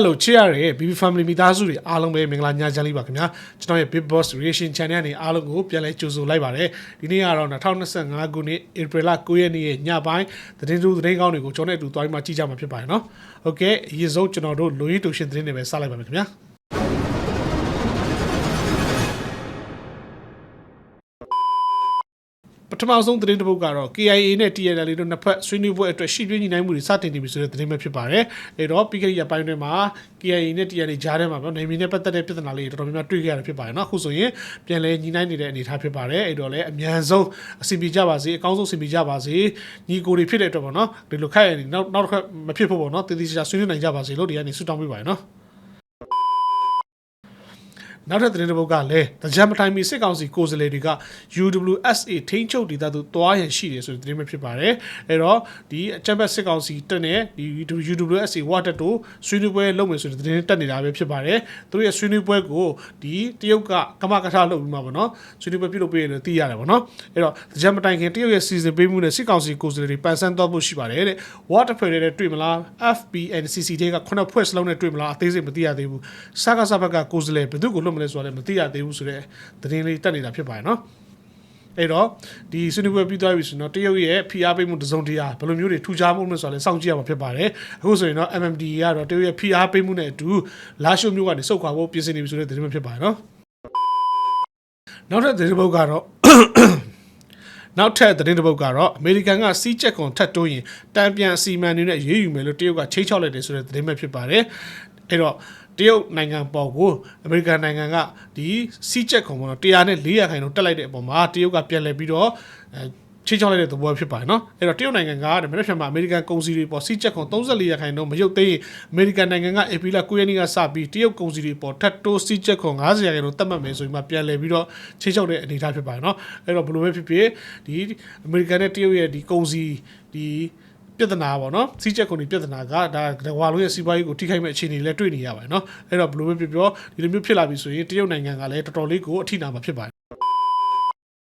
Hello ချစ်ရတဲ့ BB Family မိသားစုတွေအားလုံးပဲမင်္ဂလာညချမ်းလေးပါခင်ဗျာကျွန်တော်ရဲ့ Big Boss Reaction Channel ကနေအားလုံးကိုပြန်လဲကြိုဆိုလိုက်ပါတယ်ဒီနေ့ကတော့2025ခုနှစ် April 9ရက်နေ့ရဲ့ညပိုင်းသတင်းတူသတင်းကောင်းတွေကိုကျွန်တော်နဲ့အတူတွားပြီးမှကြည့်ကြမှာဖြစ်ပါတယ်နော်။ Okay အရင်ဆုံးကျွန်တော်တို့လူရင်းတူရှင်သတင်းတွေပဲစလိုက်ပါမယ်ခင်ဗျာ ပထမဆုံးသတင်းတစ်ပုဒ်ကတော့ KIA နဲ့ TNL တို့နှစ်ဖက်ဆွေးနွေးပွဲအတွက်ရှိပြင်းညီနိုင်မှုတွေစတင်နေပြီဆိုတဲ့သတင်းပဲဖြစ်ပါတယ်။အဲတော့ပြီးခဲ့တဲ့ရက်ပိုင်းတွေမှာ KIA နဲ့ TNL ကြားထဲမှာပေါ့နိုင်မီနဲ့ပတ်သက်တဲ့ပြဿနာလေးတွေတော်တော်များများတွေ့ခဲ့ရတာဖြစ်ပါတယ်နော်။အခုဆိုရင်ပြန်လဲညီနိုင်နေတဲ့အနေအထားဖြစ်ပါတယ်။အဲတော့လည်းအမြန်ဆုံးအစီအပြေကြပါစေအကောင်းဆုံးအစီအပြေကြပါစေညီကိုတွေဖြစ်တဲ့အတွက်ပေါ့နော်ဒီလိုခက်ရရင်နောက်နောက်တစ်ခါမဖြစ်ဖို့ပေါ့နော်တည်တည်ချာချာဆွေးနွေးနိုင်ကြပါစေလို့ဒီကနေဆုတောင်းပေးပါတယ်နော်။ နောက်ထပ်သတင်းတစ်ပုဒ်ကလည်းတကြံမတိုင်းမီစစ်ကောင်စီကိုယ်စားလှယ်တွေက UWSA ထိန်းချုပ်ဒေသသို့တွားရန်ရှိတယ်ဆိုတဲ့သတင်းပဲဖြစ်ပါတယ်။အဲတော့ဒီအကြံဘက်စစ်ကောင်စီတက်နဲ့ဒီ UWSA ဝါတက်တို့ဆွေးနွေးပွဲလုပ်မယ်ဆိုတဲ့သတင်းတက်နေတာပဲဖြစ်ပါတယ်။သူတို့ရဲ့ဆွေးနွေးပွဲကိုဒီတရုတ်ကကမကထလုပ်ပြီးမှာပေါ့နော်။ဆွေးနွေးပွဲပြုလုပ်ပေးရတယ်သိရတယ်ပေါ့နော်။အဲတော့တကြံမတိုင်းခင်တရုတ်ရဲ့စီစဉ်ပေးမှုနဲ့စစ်ကောင်စီကိုယ်စားလှယ်တွေပန်ဆန်းသွားဖို့ရှိပါတယ်တဲ့။ Water ဖွဲ့တဲ့တွေ့မလား FBNCC တွေကခုနှစ်ဖွဲ့စလုံးနဲ့တွေ့မလားအသေးစိတ်မသိရသေးဘူး။စကားစဘက်ကကိုယ်စားလှယ်ဘယ်သူကိုလွတ်မလဲဆိုတော့လည်းမသိရသေးဘူးဆိုတော့သတင်းလေးတက်နေတာဖြစ်ပါတယ်နော်အဲ့တော့ဒီဆွေးနွေးပွဲပြီးသွားပြီဆိုတော့တရုတ်ရဲ့ဖိအားပေးမှုတစုံတရာဘယ်လိုမျိုးတွေထူခြားမှုလဲဆိုတော့လည်းစောင့်ကြည့်ရမှာဖြစ်ပါတယ်အခုဆိုရင်တော့ MMD ကတော့တရုတ်ရဲ့ဖိအားပေးမှုနဲ့အတူလာရှိုမျိုးကနေစုတ်ခွာဖို့ပြင်ဆင်နေပြီဆိုတဲ့သတင်းပဲဖြစ်ပါတယ်နော်နောက်ထပ်သတင်းပုတ်ကတော့နောက်ထပ်သတင်းတစ်ပုဒ်ကတော့အမေရိကန်ကစီးချက်ကွန်ထတ်တိုးရင်တံပြန်အစီအမံတွေနဲ့ရေးယူမယ်လို့တရုတ်ကချိတ်ချောက်လိုက်တယ်ဆိုတဲ့သတင်းပဲဖြစ်ပါတယ်အဲ့တော့ တရုတ်နိုင်ငံပေါ်ကိုအမေရိကန်နိုင်ငံကဒီစီးချက်ကွန်ပေါ်တော့100နဲ့400ခိုင်တော့တက်လိုက်တဲ့အပေါ်မှာတရုတ်ကပြန်လည်ပြီးတော့အဲချိချောင်းလိုက်တဲ့သဘောဖြစ်ပါတယ်နော်အဲ့တော့တရုတ်နိုင်ငံကမနေ့ပြန်မှာအမေရိကန်ကုန်စည်တွေပေါ်စီးချက်ခွန်34ရာခိုင်နှုန်းမရုပ်သိမ်းအမေရိကန်နိုင်ငံကအေပီလာ9ရက်နေ့ကစပြီးတရုတ်ကုန်စည်တွေပေါ်ထပ်တိုးစီးချက်ခွန်90ရာခိုင်နှုန်းသတ်မှတ်မယ်ဆိုရင်မှပြန်လည်ပြီးတော့ချိချောက်တဲ့အနေအထားဖြစ်ပါတယ်နော်အဲ့တော့ဘယ်လိုပဲဖြစ်ဖြစ်ဒီအမေရိကန်နဲ့တရုတ်ရဲ့ဒီကုန်စည်ဒီ ပြဿနာပေါ့နော်စီးချက်ကုန်ဒီပြဿနာကဒါကဝါလုံးရဲ့စီးပွားရေးကိုထိခိုက်မဲ့အခြေအနေလည်းတွေ့နေရပါတယ်နော်အဲ့တော့ဘယ်လိုပဲဖြစ်ပြောဒီလိုမျိုးဖြစ်လာပြီဆိုရင်တရုတ်နိုင်ငံကလည်းတော်တော်လေးကိုအထိနာမှာဖြစ်ပါတယ်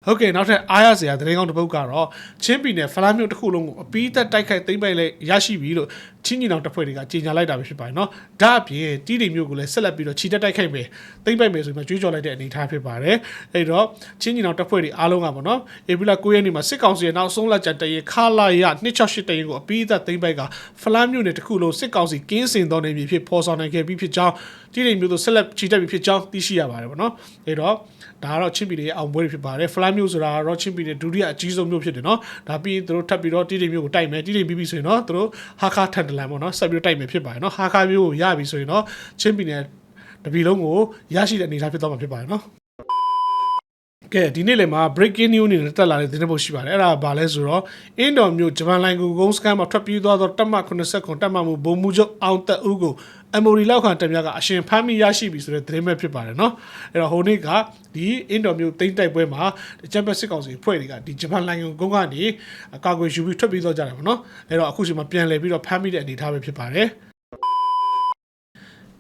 ဟုတ်ကဲ့နောက်ထပ်အားရစရာသတင်းကောင်းတစ်ပုဒ်ကတော့ချင်းပြည်နယ်ဖလားမြို့တစ်ခုလုံးကိုအပီးသက်တိုက်ခိုက်သိမ်းပိုက်လိုက်ရရှိပြီလို့ချင်းညီနောင်တပ်ဖွဲ့တွေကကြေညာလိုက်တာပဲဖြစ်ပါတယ်နော်။ဒါအပြင်တီးတိမ်မြို့ကိုလည်းဆက်လက်ပြီးတော့ခြိတက်တိုက်ခိုက်မယ်သိမ်းပိုက်မယ်ဆိုပြီးမှကြွေးကြော်လိုက်တဲ့အနေအထားဖြစ်ပါတယ်။အဲ့တော့ချင်းညီနောင်တပ်ဖွဲ့တွေအားလုံးကပေါ့နော်။ဧပြီလ9ရက်နေ့မှာစစ်ကောင်စီရဲ့နောက်ဆုံးလက်ကျန်တရင်ခလာရ268တရင်ကိုအပီးသက်သိမ်းပိုက်ကဖလားမြို့နယ်တစ်ခုလုံးစစ်ကောင်စီကင်းစင်တော်နေပြီဖြစ်ဖော်ဆောင်နိုင်ခဲ့ပြီးဖြစ်ကြောင်းတီးတိမ်မြို့သို့ဆက်လက်ခြိတက်ပြီးဖြစ်ကြောင်းသိရှိရပါတယ်ပေါ့နော်။အဲ့တော့ ဒါကတော့ချင်းပြည်နယ်ရဲ့အောင်ပွဲတွေဖြစ်ပါတယ်ဖလားမြို့ဆိုတာကတော့ချင်းပြည်နယ်ဒုတိယအကြီးဆုံးမြို့ဖြစ်တယ်နော်။ဒါပြီးရင်တို့ထပ်ပြီးတော့တီးတိမ်မြို့ကိုတိုက်မယ်တီးတိမ်ပြီးပြီဆိုရင်တော့တို့ဟာခါထန်တလန်ပေါ့နော်ဆက်ပြီးတိုက်မယ်ဖြစ်ပါတယ်နော်ဟာခါမျိုးကိုရပြီဆိုရင်တော့ချင်းပြည်နယ်တပြည်လုံးကိုရရှိတဲ့အနေအထားဖြစ်သွားမှာဖြစ်ပါတယ်နော်ကဲဒီနေ့လည်းမှာ breaking news အနေနဲ့တက်လာတဲ့သတင်းပုတ်ရှိပါတယ်အဲ့ဒါကဘာလဲဆိုတော့အင်ဒိုမျိုးဂျပန်လိုင်ကိုဂုံးစကန်မှာထွက်ပြေးသွားသောတပ်မ89တပ်မမှုဘုံမှုချုပ်အောင်တက်ဦးကို အမိုရီလောက်ခံတက်မြကအရှင်ဖမ်းမိရရှိပြီဆိုတဲ့သတင်းပဲဖြစ်ပါတယ်เนาะအဲ့တော့ဟိုနေ့ကဒီအင်ဒိုမျိုးတိမ့်တိုက်ပွဲမှာချမ်ပီယံစစ်ကောင်စီဖွဲ့တွေကဒီဂျပန်လိုင်ကိုဂုံးကနေအကာအကွယ်ယူပြီးထွက်ပြေးသွားကြတယ်ပေါ့เนาะအဲ့တော့အခုချိန်မှာပြန်လည်ပြီးတော့ဖမ်းမိတဲ့အနေအထားပဲဖြစ်ပါတယ်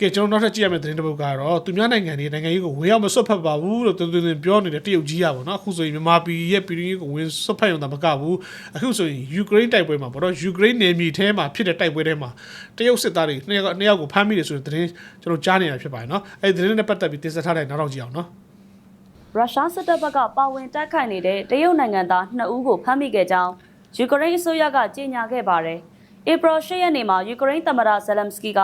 ကဲကျွန်တော်နောက်ထပ်ကြည့်ရမယ့်သတင်းတစ်ပုဒ်ကတော့သူများနိုင်ငံတွေနိုင်ငံရေးကိုဝင်ရောက်မဆွတ်ဖက်ပါဘူးလို့တူတူတင်ပြောနေတဲ့တရုတ်ကြီးရပါတော့အခုဆိုရင်မြန်မာပြည်ရဲ့ပြည်တွင်းရေးကိုဝင်ဆွတ်ဖက်ရုံသာမကဘူးအခုဆိုရင်ယူကရိန်းတိုက်ပွဲမှာပေါ့နော်ယူကရိန်းနယ်မြေထဲမှာဖြစ်တဲ့တိုက်ပွဲထဲမှာတရုတ်စစ်သားတွေနှစ်ယောက်နှစ်ယောက်ကိုဖမ်းမိတယ်ဆိုတဲ့သတင်းကျွန်တော်ကြားနေတာဖြစ်ပါတယ်နော်အဲဒီသတင်းနဲ့ပတ်သက်ပြီးတင်ဆက်ထားတဲ့နောက်တော့ကြည့်အောင်နော်ရုရှားစစ်တပ်ဘက်ကပါဝင်တိုက်ခိုက်နေတဲ့တရုတ်နိုင်ငံသား2ဦးကိုဖမ်းမိခဲ့ကြောင်းယူကရိန်းအစိုးရကကြေညာခဲ့ပါတယ်။ဧပြီ10ရက်နေ့မှာယူကရိန်းသမ္မတဇယ်လမ်စကီက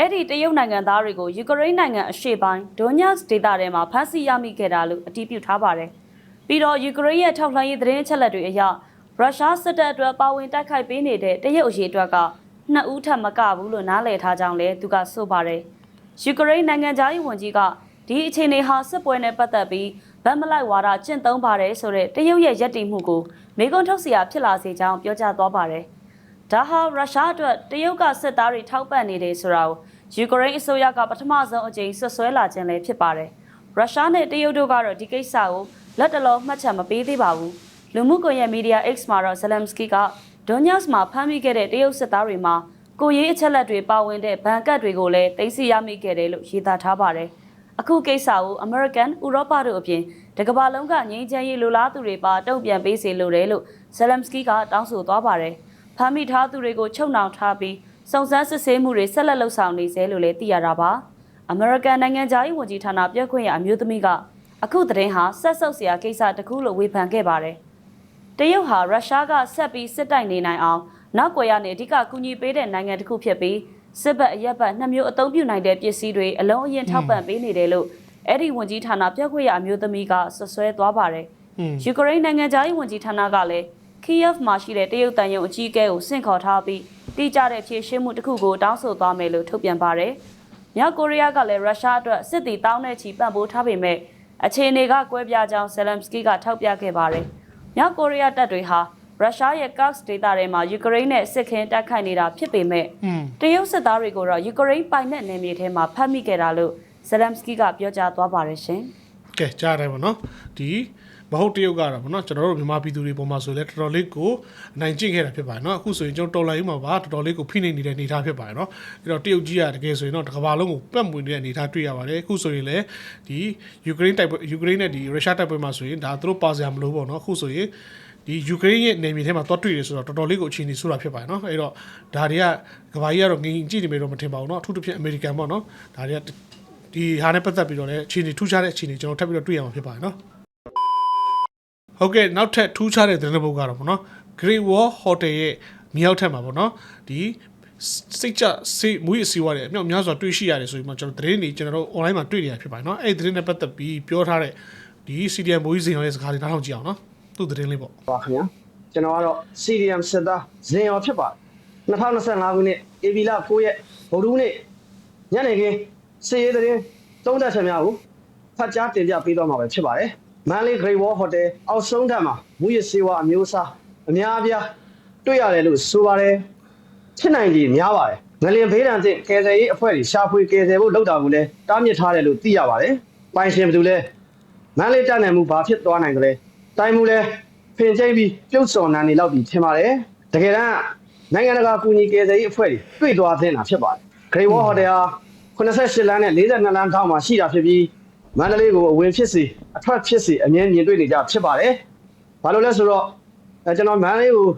အဲ့ဒီတရုတ်နိုင်ငံသားတွေကိုယူကရိန်းနိုင်ငံအရှေ့ပိုင်းဒွန်ညက်စ်ဒေသထဲမှာဖမ်းဆီးရမိခဲ့တာလို့အတည်ပြုထားပါတယ်။ပြီးတော့ယူကရိန်းရဲ့ထောက်လှမ်းရေးသတင်းအချက်အလက်တွေအရရုရှားစစ်တပ်အတွက်ပါဝင်တိုက်ခိုက်ပေးနေတဲ့တရုတ်အရေးအတွက်ကနှစ်ဦးထပ်မကဘူးလို့နားလည်ထားကြောင်းလည်းသူကဆိုပါတယ်။ယူကရိန်းနိုင်ငံသားရေးဝန်ကြီးကဒီအခြေအနေဟာစစ်ပွဲနဲ့ပတ်သက်ပြီးဗတ်မလိုက်ဝါဒကျင့်သုံးပါတယ်ဆိုတဲ့တရုတ်ရဲ့ယက်တီမှုကိုမေကွန်ထုတ်စရာဖြစ်လာစေကြောင်းပြောကြားသွားပါတယ်။ ဒါဟာရုရှားအတွက်တရုတ်ကစစ်သားတွေထောက်ပံ့နေတယ်ဆိုတာကိုယူကရိန်းအစိုးရကပထမဆုံးအကြိမ်ဆွဆွဲလာခြင်းလည်းဖြစ်ပါတယ်။ရုရှားနဲ့တရုတ်တို့ကတော့ဒီကိစ္စကိုလက်တလုံးမှတ်ချက်မပေးသေးပါဘူး။လူမှုကွန်ရက်မီဒီယာ X မှာတော့ဇလမ်စကီကဒွန်ညတ်စ်မှာဖမ်းမိခဲ့တဲ့တရုတ်စစ်သားတွေမှာကိုရေးအချက်လက်တွေပါဝင်တဲ့ဘဏ်ကတ်တွေကိုလည်းသိသိရမိခဲ့တယ်လို့ရေးသားထားပါတယ်။အခုကိစ္စကို American, ဥရောပတို့အပြင်တကမ္ဘာလုံးကငြိမ်းချမ်းရေးလိုလားသူတွေပါတုံ့ပြန်ပေးစေလိုတယ်လို့ဇလမ်စကီကတောင်းဆိုသွားပါတယ်။ ဖမ်းမိထားသူတွေကိုချုပ်နှောင်ထားပြီးစုံစမ်းစစ်ဆေးမှုတွေဆက်လက်လှုပ်ဆောင်နေစေလို့လည်းသိရတာပါအမေရိကန်နိုင်ငံသားရေးဝန်ကြီးဌာနပြောခွင့်ရအမျိုးသမီးကအခုသတင်းဟာဆက်ဆုပ်စရာကိစ္စတစ်ခုလို့ဝေဖန်ခဲ့ပါတယ်တရုတ်ဟာရုရှားကဆက်ပြီးစစ်တိုက်နေနိုင်အောင်နောက်ကွယ်ရနေအဓိကကူညီပေးတဲ့နိုင်ငံတစ်ခုဖြစ်ပြီးစစ်ဘက်အရက်ဘက်နှစ်မျိုးအသုံးပြုနိုင်တဲ့ပစ္စည်းတွေအလုံးအရင်ထောက်ပံ့ပေးနေတယ်လို့အဲ့ဒီဝန်ကြီးဌာနပြောခွင့်ရအမျိုးသမီးကဆွဆွဲသွားပါတယ်อืมယူကရိန်းနိုင်ငံသားရေးဝန်ကြီးဌာနကလည်း ခီယက်မှာရှိတဲ့တရုတ်တန်ယုံအကြီးအကဲကိုဆင့်ခေါ်ထားပြီးတိကျတဲ့ဖြည့်ရှင်းမှုတစ်ခုကိုတောင်းဆိုသွားမယ်လို့ထုတ်ပြန်ပါတယ်။မြောက်ကိုရီးယားကလည်းရုရှားအတွက်စစ်တီတောင်းတဲ့ချီပံ့ပိုးထားပေမဲ့အခြေအနေကကွဲပြားကြောင်းဇယ်လမ်စကီကထောက်ပြခဲ့ပါတယ်။မြောက်ကိုရီးယားတပ်တွေဟာရုရှားရဲ့ Kursk ဒေသထဲမှာယူကရိန်းနဲ့စစ်ခင်းတိုက်ခိုက်နေတာဖြစ်ပေမဲ့อืมတရုတ်စစ်သားတွေကိုတော့ယူကရိန်းပိုင်နက်နယ်မြေထဲမှာဖမ်းမိခဲ့တာလို့ဇယ်လမ်စကီကပြောကြားသွားပါတယ်ရှင်။ကဲကြားရတယ်ဗောနော်ဒီ မဟုတ်တရုတ်ကတော့ဗောနော်ကျွန်တော်တို့မြန်မာပြည်သူတွေပုံမှာဆိုလဲတော်တော်လေးကိုအနိုင်ကျင့်ခဲ့တာဖြစ်ပါတယ်နော်အခုဆိုရင်ကျွန်တော်တော်လိုင်းမှာပါတော်တော်လေးကိုဖိနှိပ်နေတဲ့အနေအထားဖြစ်ပါတယ်နော်အဲ့တော့တရုတ်ကြီးကတကယ်ဆိုရင်တော့တစ်ကမ္ဘာလုံးကိုပတ်မွေနေတဲ့အနေအထားတွေ့ရပါတယ်အခုဆိုရင်လည်းဒီယူကရိန်းတိုက်ပွဲယူကရိန်းနဲ့ဒီရုရှားတိုက်ပွဲမှာဆိုရင်ဒါသူတို့ပါစရာမလိုပေါ့နော်အခုဆိုရင်ဒီယူကရိန်းရဲ့နေမြေထဲမှာသွားတွေ့ရဆိုတော့တော်တော်လေးကိုအခြေအနေဆိုးတာဖြစ်ပါတယ်နော်အဲ့တော့ဒါတွေကကမ္ဘာကြီးကတော့ငင်ကြည့်နေမယ်တော့မထင်ပါဘူးเนาะအထူးသဖြင့်အမေရိကန်ပေါ့နော်ဒါတွေကဒီဟာနဲ့ပတ်သက်ပြီးတော့လည်းအခြေအနေထူးခြားတဲ့အခြေအနေကျွန်တော်ထပ်ပြီးတော့တွေ့ရမှာဖြစ်ပါတယ်เนาะ ဟုတ်ကဲ့နောက်ထပ်ထူးခြားတဲ့သတင်းတစ်ပုဒ်ကတော့ဗောနော် Great Wall Hotel ရဲ့မြောက်ထက်မှာဗောနော်ဒီစိတ်ကြစိတ်မွေးအစီအဝါတွေအမြောက်များစွာတွေ့ရှိရတယ်ဆိုပြီးမှကျွန်တော်သတင်းတွေကျွန်တော်တို့ online မှာတွေ့နေရဖြစ်ပါတယ်နော်အဲ့ဒီသတင်းနဲ့ပတ်သက်ပြီးပြောထားတဲ့ဒီ CDM မိုးကြီးစင်ရောရဲ့စကားလေးနားထောင်ကြည့်အောင်နော်သူ့သတင်းလေးပေါ့ပါခင်ဗျာကျွန်တော်ကတော့ CDM စစ်သားဇင်ရောဖြစ်ပါတယ်2025ခုနှစ်ဧပြီလ9ရက်ဗုဒ္ဓဦးနေ့ညနေခင်းစီရေးတဲ့သုံးသက်ချက်များကိုဖတ်ကြားတင်ပြပေးသွားမှာပဲဖြစ်ပါတယ် မန်လေး Great Wall Hotel အောက်ဆုံးထပ်မှာမူရစေဝါအမျိုးအစားအများအပြားတွေ့ရတယ်လို့ဆိုပါတယ်ဖြစ်နိုင်ကြီးများပါတယ်ငလင်ဘေးဒဏ်တဲ့ကယ်ဆယ်ရေးအဖွဲ့တွေရှာဖွေကယ်ဆယ်ဖို့လုပ်တာကိုလည်းတားမြစ်ထားတယ်လို့သိရပါတယ်ပိုင်ရှင်ဘယ်သူလဲမန်းလေးတက်နိုင်မှုဘာဖြစ်သွားနိုင်ကြလဲတိုင်းမှုလဲဖင်ကျိမ့်ပြီးပြုတ်စော်နန်းနေလောက်ပြီးထင်ပါတယ်တကယ်တမ်းနိုင်ငံတကာကူညီကယ်ဆယ်ရေးအဖွဲ့တွေတွေ့သွားသင့်တာဖြစ်ပါတယ် Great Wall Hotel ဟာ88လမ်းနဲ့42လမ်းထောင်မှာရှိတာဖြစ်ပြီး မန္တလေးကိုအဝင်ဖြစ်စီအထွက်ဖြစ်စီအမြဲမြင်တွေ့နေကြဖြစ်ပါတယ်ဘာလို့လဲဆိုတော့အဲကျွန်တော်မန္တလေးကို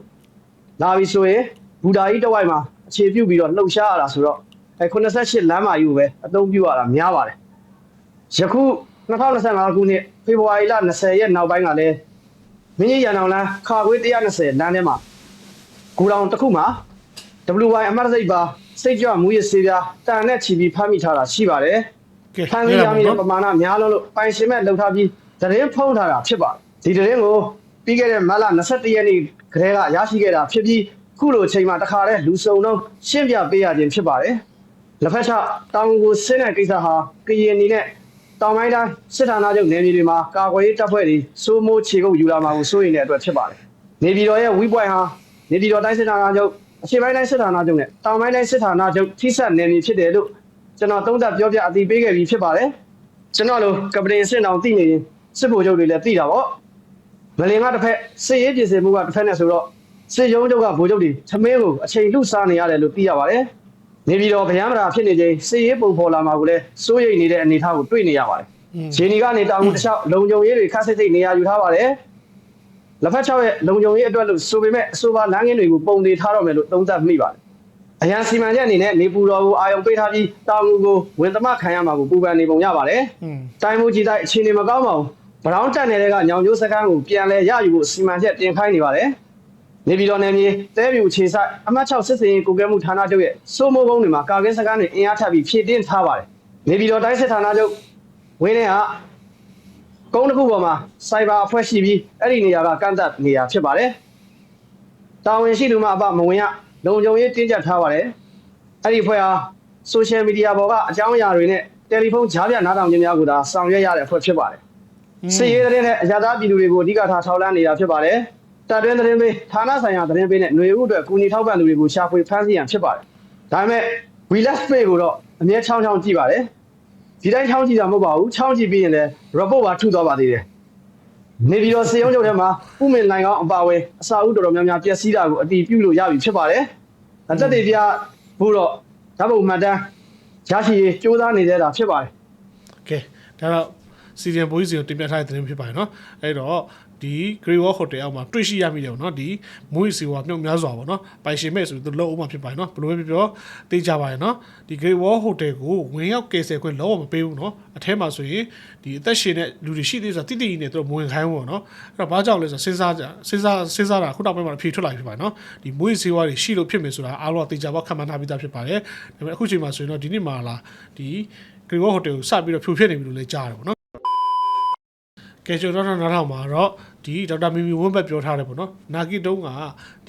လာပြီဆိုရင်ဘူဒါကြီးတစ်ဝိုက်မှာအခြေပြုပြီးတော့လှုပ်ရှားရတာဆိုတော့အဲ88လမ်းမှာယူပဲအသုံးပြုရတာများပါတယ်ယခု2025ခုနှစ်ဖေဖော်ဝါရီလ20ရက်နောက်ပိုင်းကလည်းမင်းကြီးရန်အောင်လမ်းခါခွေး120လမ်းထဲမှာဂူတောင်တစ်ခုမှာ WY အမတ်စိတ်ပါစိတ်ကြွမူရစေးပြားတန်နဲ့ချီပြီးဖမ်းမိထားတာရှိပါတယ်ကဲ ဖမ်းဆီးရမိတဲ့ပမာဏများလုံးလို့ပိုင်ရှင်မဲ့လှုပ်ထားပြီးသတင်းဖုံးထားတာဖြစ်ပါတယ်ဒီသတင်းကိုပြီးခဲ့တဲ့မတ်လ21ရက်နေ့ကတည်းကရရှိခဲ့တာဖြစ်ပြီးခုလိုအချိန်မှာတခါတည်းလူစုံတော့ရှင်းပြပေးရခြင်းဖြစ်ပါတယ်လက်ဖက်ချတောင်ကိုဆင်းတဲ့ကိစ္စဟာကရင်နီနဲ့တောင်ပိုင်းတိုင်းစစ်ဌာနချုပ်နယ်မြေတွေမှာကာကွယ်ရေးတပ်ဖွဲ့တွေစိုးမိုးခြေကုပ်ယူလာမှာကိုစိုးရိမ်တဲ့အတွက်ဖြစ်ပါတယ်။နေပြည်တော်ရဲ့ဝီပွိုင်ဟာနေပြည်တော်တိုင်းစစ်ဌာနချုပ်အရှေ့ပိုင်းတိုင်းစစ်ဌာနချုပ်နဲ့တောင်ပိုင်းတိုင်းစစ်ဌာနချုပ်ထိစပ်နယ်မြေဖြစ်တယ်လို့ ကျွန်တော်သုံးသပ်ပြောပြအသိပေးခဲ့ပြီးဖြစ်ပါတယ်။ကျွန်တော်လိုကပတိန်စစ်တောင်သိနေရင်စစ်ဗိုလ်ချုပ်တွေလည်းသိတာပေါ့။မလင်ကတစ်ဖက်စစ်ရေးပြည်စင်မှုကတစ်ဖက်နဲ့ဆိုတော့စစ်ရုံးချုပ်ကဗိုလ်ချုပ်တွေသမင်းကိုအချိန်လှစားနေရတယ်လို့သိရပါတယ်။နေပြည်တော်ဗျမ်းမရာဖြစ်နေချိန်စစ်ရေးပုံဖော်လာမှာကိုလည်းစိုးရိမ်နေတဲ့အနေအထားကိုတွေ့နေရပါတယ်။ဂျီနီကနေတောင်ငူတစ်လျှောက်လုံခြုံရေးတွေခက်စိတ်စိတ်နေရာယူထားပါတယ်။လက်ဖက်ချောက်ရဲ့လုံခြုံရေးအတွက်လို့ဆိုပေမဲ့အဆိုပါလမ်းငင်းတွေကိုပုံသေးထားတော့မယ်လို့သုံးသပ်မိပါတယ်။ အရန်စီမံချက်အနေနဲ့နေပူတော်ကိုအာရုံပေးထားပြီးတောင်ငူကိုဝင်သမခံရမှာကိုပူပန်နေပုံရပါတယ်။อืมတိုင်းမှုကြီးတိုင်းအခြေအနေမကောင်းပါဘူး။ဗရောင်းတက်နေတဲ့ကညောင်ကျိုးစကန်းကိုပြန်လဲရယူဖို့စီမံချက်တင်ခိုင်းနေပါတယ်။နေပြည်တော်နယ်မြေတဲပြူခြေဆိုင်အမှတ်6စစ်စင်ရေးကိုကဲမှုဌာနချုပ်ရဲ့စိုးမိုးကုန်းတွေမှာကာကင်းစကန်းတွေအင်အားထပ်ပြီးဖြည့်တင်းထားပါတယ်။နေပြည်တော်တိုင်းစစ်ဌာနချုပ်ဝင်းထဲကကုန်းတစ်ခုပေါ်မှာစိုက်ဘာအဖွဲ့ရှိပြီးအဲ့ဒီနေရာကကန့်သက်နေရာဖြစ်ပါတယ်။တာဝန်ရှိသူမှအပမဝင်ရ လုံခြုံရေးတင်းကျပ်ထားပါတယ်။အဲ့ဒီအဖွဲ့ဟာဆိုရှယ်မီဒီယာပေါ်ကအကြောင်းအရာတွေနဲ့တယ်လီဖုန်းကြားပြနားထောင်ခြင်းများကိုသာဆောင်ရွက်ရတဲ့အဖွဲ့ဖြစ်ပါတယ်။စစ်ရေးသတင်းနဲ့အရသာပြည်သူတွေကိုအဓိကထားထောက်လန်းနေတာဖြစ်ပါတယ်။တပ်တွင်းသတင်းပေးဌာနဆိုင်ရာသတင်းပေးနဲ့ຫນွေဥအတွက်ကူညီထောက်ပံ့သူတွေကိုရှာဖွေဖမ်းဆီးရန်ဖြစ်ပါတယ်။ဒါပေမဲ့ we left pay ကိုတော့အမြဲချောင်းချောင်းကြည့်ပါတယ်။ဒီတိုင်းချောင်းကြည့်တာမဟုတ်ပါဘူး။ချောင်းကြည့်ပြီးရင်လည်း report ပါထုသွားပါသေးတယ်။ နေပြည်တော်စေယုံချုပ်ထဲမှာဥမင်နိုင်ကောင်အပါဝဲအစာအုပ်တော်တော်များများပျက်စီးတာကိုအတီးပြုလို့ရပြီဖြစ်ပါတယ်။တက်တေပြဘုတော့ဓာတ်ပုံမှန်တမ်းရရှိရေးစ조사နေတဲ့တာဖြစ်ပါတယ်။ကဲဒါတော့စီရင်ပိုးစီကိုတင်ပြထားတဲ့သတင်းဖြစ်ပါတယ်နော်။အဲ့တော့ ဒီ Great Wall Hotel အောက်မှာတွေ့ရှိရမိတယ်ပေါ့နော်ဒီမွေးစီဝါမြုပ်များစွာပေါ့နော်ပိုင်ရှင်မဲ့ဆိုပြီးသူလုံးအောင်မှဖြစ်ပါတယ်နော်ဘယ်လိုပဲပြောပြောသိကြပါရဲ့နော်ဒီ Great Wall Hotel ကိုဝင်ရောက်ကယ်ဆယ်ခွင့်လုံးဝမပေးဘူးနော်အထဲမှာဆိုရင်ဒီအသက်ရှင်တဲ့လူတွေရှိသေးဆိုတာတိတိနဲ့သူတို့မဝင်ခိုင်းဘူးပေါ့နော်အဲ့တော့ဘာကြောင့်လဲဆိုတော့စဉ်းစားကြစဉ်းစားစဉ်းစားတာခုနောက်ပိုင်းမှာအဖြေထွက်လာပြီဖြစ်ပါတယ်နော်ဒီမွေးစီဝါတွေရှိလို့ဖြစ်မယ်ဆိုတာအားလုံးကသိကြပါခံမှန်းထားပြီးသားဖြစ်ပါတယ်ဒါပေမဲ့အခုချိန်မှာဆိုရင်တော့ဒီနေ့မှာလာဒီ Great Wall Hotel ကိုစပြီးတော့ဖြိုဖျက်နေပြီလို့လည်းကြားရတယ်ပေါ့နော်ကဲကျွန်တော်တို့နောက်ထောင်မှာတော့ ဒီဒေါက်တာမီမီဝင်းဘက်ပြောထားတယ်ပေါ့နော်နာဂီတုံးက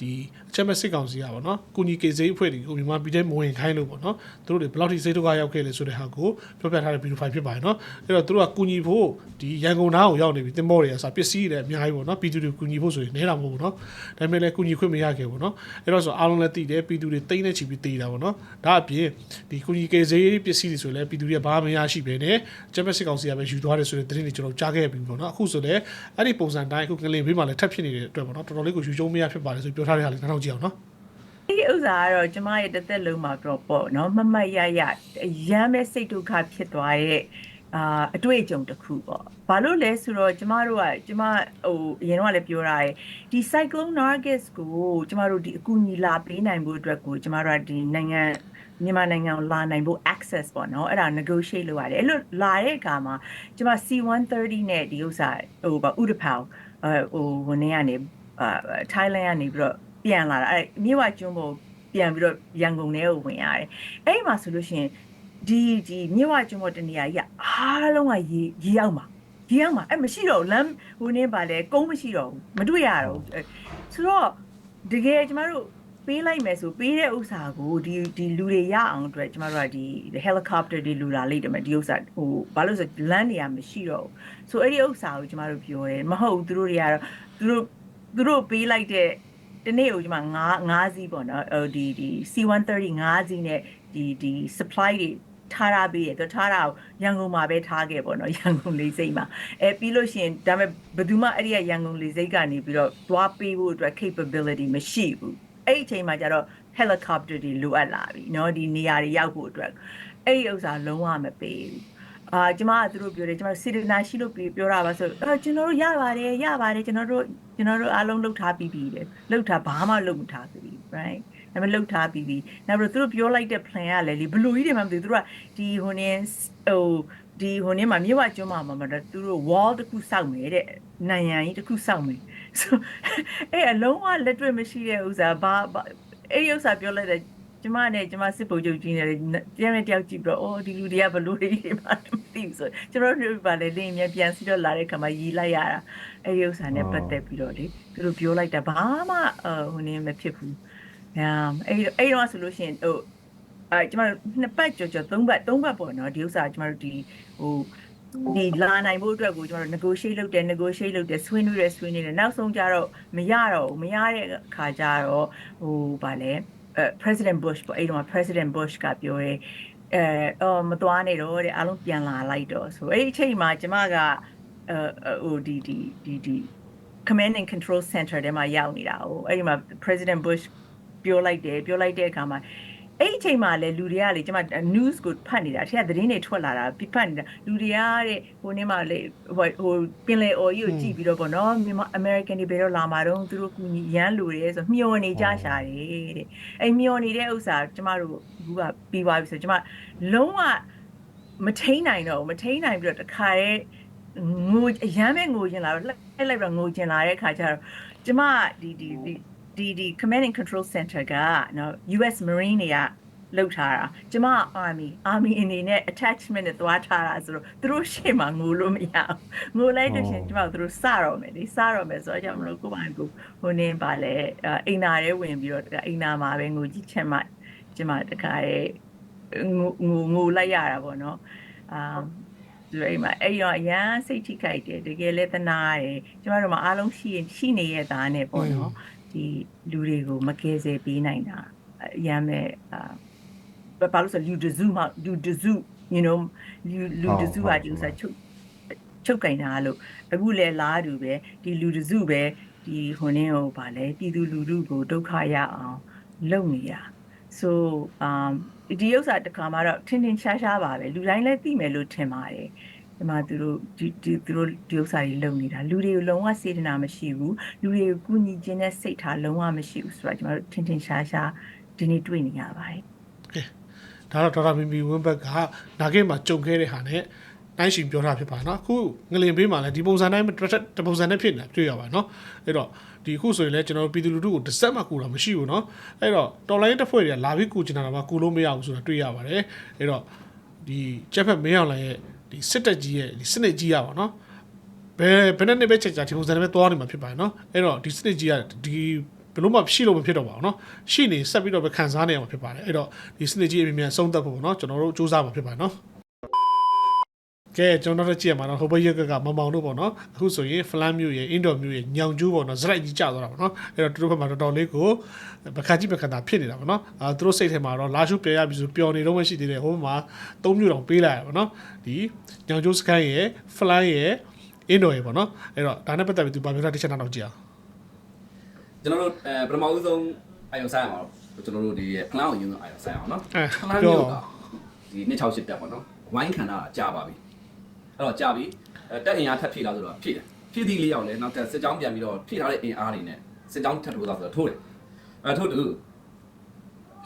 ဒီ အချက်မဲ့စစ်ကောင်စီကပေါ့နော်ကုညီကေစိအဖွဲ့တွေကိုမြန်မာပြည်ထဲမဝင်ခိုင်းလို့ပေါ့နော်သူတို့တွေဘယ်လောက်ထိစိတ်ဒုက္ခရောက်ခဲ့လဲဆိုတဲ့ဟာကိုပြောပြထားတဲ့ဗီဒီယိုဖိုင်ဖြစ်ပါတယ်နော်အဲ့တော့သူတို့ကကုညီဖို့ဒီရန်ကုန်သားကိုရောက်နေပြီတင်မောတွေကစားပစ္စည်းတွေအများကြီးပေါ့နော်ပြည်သူတွေကုညီဖို့ဆိုရင်နဲတာမဟုတ်ဘူးနော်ဒါပေမဲ့လည်းကုညီခွင့်မရခဲ့ဘူးနော်အဲ့တော့ဆိုအားလုံးလည်းသိတယ်ပြည်သူတွေတိတ်နေချီပြီးတေးတာပေါ့နော်ဒါအပြင်ဒီကုညီကေစိပစ္စည်းတွေဆိုလည်းပြည်သူတွေကဘာမှမရရှိပဲနဲ့အချက်မဲ့စစ်ကောင်စီကပဲယူသွားတယ်ဆိုတဲ့သတင်းတွေကျွန်တော်ကြားခဲ့ပြီပေါ့နော်အခုဆိုလည်းအဲ့ဒီပုံစံတိုင်းအခုကလင်ဘေးမှာလည်းထပ်ဖြစ်နေတဲ့အတွက်ပေါ့နော်တော်တော်လေးကိုယူကျုံမရဖြစ်ပါတယ်ဆိုပြောထားတဲ့ဟာလေးနောက်တော့ကြည့်အောင်နော်ဒီဥစ္စာကတော့ကျမရဲ့တစ်သက်လုံးမှာတော့ပေါ့နော်မမတ်ရရရမ်းမဲ့စိတ်ဒုက္ခဖြစ်သွားရဲ့အာအတွေ့အကြုံတစ်ခုပေါ့ဘာလို့လဲဆိုတော့ကျမတို့ကကျမဟိုအရင်တော့လည်းပြောတာရယ်ဒီ cyclone nargis ကိုကျမတို့ဒီအကူအညီလာပေးနိုင်ဖို့အတွက်ကိုကျမတို့ကဒီနိုင်ငံမြန်မာနိုင်ငံကိုလာနိုင်ဖို့ access ပေါ့နော်အဲ့ဒါ negotiate လုပ်ရတယ်အဲ့လိုလာတဲ့အခါမှာကျမ C130 နဲ့ဒီဥစ္စာဟိုပါဥဒဖောင်အဲဟိုဟိုနေကနေအာ Thailand ကနေပြီးတော့ ပြန်လာတာအဲ့မြေဝကျွန်းပေါ်ပြန်ပြီးတော့ရန်ကုန်ထဲကိုဝင်ရတယ်အဲ့ဒီမှာဆိုလို့ရှိရင်ဒီဒီမြေဝကျွန်းပေါ်တနေရာကြီးကအားလုံးကရေရေရောက်မှာရေရောက်မှာအဲ့မရှိတော့ဘူးလမ်းဟိုနေပါလေကုန်းမရှိတော့ဘူးမတွေ့ရတော့ဘူးအဲ့ဆိုတော့တကယ်ကျမတို့ပေးလိုက်မယ်ဆိုပေးတဲ့ဥစ္စာကိုဒီဒီလူတွေရအောင်အတွက်ကျမတို့ကဒီ helicopter တွေလူလာလိုက်တယ်မယ်ဒီဥစ္စာဟိုဘာလို့လဲဆိုလမ်းနေရာမရှိတော့ဘူးဆိုအဲ့ဒီဥစ္စာကိုကျမတို့ပြောတယ်မဟုတ်ဘူးသူတို့တွေကတော့သူတို့သူတို့ပေးလိုက်တဲ့ တနေ့ကိုကျမ9 9စီးပေါ့နော်ဟိုဒီဒီ C130 9စီးနဲ့ဒီဒီ supply တွေထားရပေးရတော့ထားတာကိုရန်ကုန်မှာပဲထားခဲ့ပေါ့နော်ရန်ကုန်လေးစိတ်မှာအဲပြီးလို့ရှိရင်ဒါပေမဲ့ဘယ်သူမှအဲ့ဒီကရန်ကုန်လေးစိတ်ကနေပြီးတော့သွားပေးဖို့အတွက် capability မရှိဘူးအဲ့ဒီအချိန်မှာကျတော့ helicopter တွေလိုအပ်လာပြီเนาะဒီနေရာတွေရောက်ဖို့အတွက်အဲ့ဒီဥစ္စာလုံးဝမပေးဘူး အာကျမကသူတို့ပြောတယ်ကျမစေတနာရှိလို့ပြောတာပါဆိုတော့ကျွန်တော်တို့ရပါတယ်ရပါတယ်ကျွန်တော်တို့ကျွန်တော်တို့အားလုံးလှုပ်ထားပြီးပြီလေလှုပ်ထားဘာမှလှုပ်မထားဘူး right ဒါပေမဲ့လှုပ်ထားပြီးပြီနောက်ပြီးတော့သူတို့ပြောလိုက်တဲ့ plan ကလည်းလေဘလူကြီးတွေမှမသိဘူးသူတို့ကဒီဟိုနေဟိုဒီဟိုနေမှာမြေဝကျွန်းမှာမှာသူတို့ wall တစ်ခုစောက်မယ်တဲ့နိုင်ရန်ကြီးတစ်ခုစောက်မယ်ဆိုအဲ့အလုံးဝလက်တွေ့မရှိတဲ့ဥစ္စာဘာအဲ့ဒီဥစ္စာပြောလိုက်တဲ့ ကျမနဲ့ကျမစစ်ပုံချုပ်ကြီးနဲ့တရားနဲ့တယောက်ကြည့်ပြီးတော့အော်ဒီလူတွေကဘလူတွေတွေမှမသိဘူးဆိုကျွန်တော်တို့ကလည်းလင်းမြန်ပြန်စီတော့လာတဲ့ခါမှာရီလိုက်ရတာအဲ့ဒီဥစ္စာနဲ့ပတ်သက်ပြီးတော့လေသူတို့ပြောလိုက်တာဘာမှဟိုနေမဖြစ်ဘူးအဲအဲ့အဲ့တော့ဆိုလို့ရှိရင်ဟိုအဲကျမတို့နှစ်ပတ်ကြော်ကြော်သုံးပတ်သုံးပတ်ပေါ့နော်ဒီဥစ္စာကျမတို့ဒီဟိုဒီလာနိုင်ဖို့အတွက်ကိုကျွန်တော်တို့ negotiate လုပ်တယ် negotiate လုပ်တယ်ဆွေးနွေးတယ်ဆွေးနွေးတယ်နောက်ဆုံးကြတော့မရတော့ဘူးမရတဲ့အခါကျတော့ဟိုဗာလဲအဲ President Bush ပေါ့အဲ့တော့ President Bush ကပြောရဲအဲအော်မသွားနေတော့တဲ့အားလုံးပြန်လာလိုက်တော့ဆိုအဲ့ဒီအချိန်မှာကျမကအဲဟိုဒီဒီဒီဒီ command and control center ထဲမှာရောက်နေတာဟိုအဲ့ဒီမှာ President Bush ပြောလိုက်တယ်ပြောလိုက်တဲ့အခါမှာ အဲ့ဒီအချိန်မှာလေလူတွေကလေကျမ news ကိုဖတ်နေတာတဲ့သတင်းတွေထွက်လာတာပြဖတ်နေတာလူတွေကတဲ့ဟိုနေ့မှလေဟိုဟိုပင်လေအော်ကြီးကိုကြည့်ပြီးတော့ပေါ့နော်မြန်မာ American တွေဘယ်တော့လာမှာတော့သူတို့ကူညီရမ်းလူတွေဆိုမျောနေကြရှာတယ်တဲ့အဲ့မျောနေတဲ့ဥစ္စာကျမတို့ဘူးကပြီးသွားပြီဆိုကျမလုံးဝမထိန်နိုင်တော့ဘူးမထိန်နိုင်ပြီးတော့တခါတည်းငိုအရမ်းပဲငိုကျင်လာတော့လှည့်လိုက်ပြီးတော့ငိုကျင်လာတဲ့ခါကျတော့ကျမဒီဒီဒီ ဒီဒီ command and control center ကနော် US Marine တွေကလောက်ထားတာကျမ army army အနေနဲ့ attachment နဲ့သွားထားတာဆိုတော့သူတို့ရှေ့မှာငိုလို့မရဘူးငိုလိုက်လို့ရှရင်ကျမတို့သူတို့စတော့မယ်လေစတော့မယ်ဆိုတော့ကြောင့်မလို့ကိုယ်ပိုင်ကိုဟိုနေပါလေအိမ်နာထဲဝင်ပြီးတော့အိမ်နာမှာပဲငိုကြီးချက်မှကျမတခါရဲ့ငိုငိုငိုလိုက်ရတာပေါ့နော်အာဒီအိမ်မှာအဲ့ရောအရန်စိတ်ထိခိုက်တယ်တကယ်လဲသနာရတယ်ကျမတို့မှာအားလုံးရှိရှိနေရတာနဲ့ပေါ့နော် ဒီလူတွေကိုမကယ်ဆယ်ပေးနိုင်တာအရန်ပဲအာဘာလို့ဆိုလူတစုမှလူတစု you know လူလူတစုကဒီဥစားချုပ်ချုပ်ကင်တာလို့အခုလဲလားတူပဲဒီလူတစုပဲဒီဟိုနင်းဟိုဗာလဲပြည်သူလူထုကိုဒုက္ခရအောင်လုပ်နေရ so um ဒီဥစ္စာတစ်ခါမှတော့ထင်ထင်ရှားရှားပါပဲလူတိုင်းလည်းသိမယ်လို့ထင်ပါတယ် ဒီမှာသူတို့ဒီသူတို့ဒီဥစ္စာတွေလုပ်နေတာလူတွေကိုလုံးဝစေတနာမရှိဘူးလူတွေကိုကူညီခြင်းနဲ့စိတ်ထားလုံးဝမရှိဘူးဆိုတော့ကျွန်တော်တို့ထင်ထင်ရှားရှားဒီနေ့တွေ့နေရပါတယ်။ဒါတော့ဒေါက်တာမီမီဝင်းဘက်ကနာဂင်မှာကြုံခဲ့တဲ့ဟာနဲ့တိုင်းရှင်ပြောတာဖြစ်ပါနော်အခုငလင်ပေးမှာလည်းဒီပုံစံတိုင်းတပုံစံနဲ့ဖြစ်နေတာတွေ့ရပါနော်အဲ့တော့ဒီအခုဆိုရင်လည်းကျွန်တော်တို့ပြည်သူလူထုကိုတစ်ဆက်မှကူတာမရှိဘူးနော်အဲ့တော့တော်လိုင်းတစ်ဖွဲ့တွေကလာပြီးကူချင်တာမှကူလို့မရဘူးဆိုတာတွေ့ရပါတယ်အဲ့တော့ဒီချက်ဖက်မင်းအောင်လည်း ဒီစစ်တက်ကြီးရဲ့ဒီစနစ်ကြီးရပါเนาะဘယ်ဘယ်နဲ့ပဲချက်ချာဒီပုံစံနဲ့ပဲသွားနေမှာဖြစ်ပါတယ်เนาะအဲ့တော့ဒီစနစ်ကြီးကဒီဘယ်လို့မှရှိလို့မဖြစ်တော့ပါဘူးเนาะရှိနေဆက်ပြီးတော့ပဲခံစားနေရမှာဖြစ်ပါတယ်အဲ့တော့ဒီစနစ်ကြီးအမြင်မြန်ဆုံးသက်ဖို့เนาะကျွန်တော်တို့စူးစမ်းမှာဖြစ်ပါတယ်เนาะ ကဲကျွန်တော်တို့ကြည့်ရမှာတော့ဟိုဘက်ရက်ကကမမောင်တို့ပေါ့နော်အခုဆိုရင်ဖလန်မျိုးရဲ့အင်ဒိုမျိုးရဲ့ညောင်ကျူးပေါ့နော်ဇရိုက်ကြီးကျသွားတာပေါ့နော်အဲ့တော့သူတို့ဘက်မှာတော်တော်လေးကိုပခါကြီးပခါတာဖြစ်နေတာပေါ့နော်အာသူတို့စိတ်ထဲမှာတော့လာရှုပြရပြီဆိုပျော်နေတော့မှရှိသေးတယ်ဟိုဘက်မှာသုံးမျိုးတောင်ပေးလိုက်ရပါတော့ဒီညောင်ကျူးစကန်ရဲ့ဖလန်ရဲ့အင်ဒိုရဲ့ပေါ့နော်အဲ့တော့ဒါနဲ့ပတ်သက်ပြီးသူဘာပြောတာတစ်ချက်နောက်ကြည့်အောင်ကျွန်တော်တို့အဲပထမဦးဆုံးအာယုံဆိုင်အောင်ကျွန်တော်တို့ဒီဖလန်ကိုယူအာယုံဆိုင်အောင်နော်အဲဖလန်ပြောမျိုးကဒီ268တက်ပေါ့နော်ဝိုင်းခံတာကြာပါပြီ အဲ့တော့ကြာပြီအဲတက်အင်အားထပ်ဖြည့်လာဆိုတော့ဖြည့်တယ်ဖြည့်သည့်လေးရောက်လဲနောက်တက်စစ်ကြောင်းပြန်ပြီးတော့ဖြည့်ထားတဲ့အင်အားတွေနဲ့စစ်ကြောင်းထပ်ထိုးသွားဆိုတော့ထိုးတယ်အဲထိုးတူ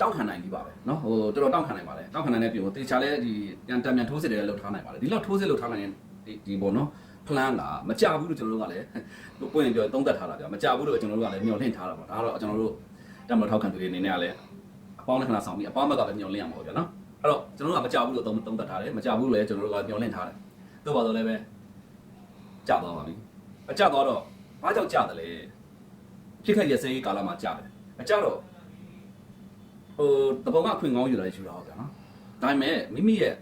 တောက်ခံနိုင်ပြီပါပဲเนาะဟိုတော်တော်တောက်ခံနိုင်ပါလေတောက်ခံနိုင်တဲ့ပြည်ကိုတေချာလဲဒီပြန်တံပြန်ထိုးစစ်တွေလည်းလှုပ်ထားနိုင်ပါလေဒီလောက်ထိုးစစ်လှုပ်ထားနိုင်တဲ့ဒီဒီပေါ့နော်ဖလန်ကမကြဘူးလို့ကျွန်တော်တို့ကလည်းပွင့်ပြောသုံးသက်ထားတာဗျာမကြဘူးလို့ကျွန်တော်တို့ကလည်းမျှော်လင့်ထားတာပေါ့ဒါကတော့ကျွန်တော်တို့တမန်တော်ထောက်ခံသူတွေအနေနဲ့ကလည်းအပေါင်းနဲ့ခဏဆောင်ပြီးအပေါင်းဘက်ကလည်းမျှော်လင့်ရမှာပေါ့ဗျာနော်အဲ့တော့ကျွန်တော်တို့ကမကြဘူးလို့သုံးသုံးသက်ထားတယ်မကြဘူးလို့လည်းကျွန်တော်တို့ကမျှော်လင့်ထားတယ် တော့ပါတော့လည်းပဲကြသွားပါပြီအကြသွားတော့ဘာကြောင့်ကြတယ်လဲဖြစ်ခက်ရစဲရေးကာလမှာကြတယ်အကြတော့ဟိုတပုံကအခွင့်ကောင်းယူလာယူတာဟုတ်ဗျာနော်ဒါပေမဲ့မိမိရဲ့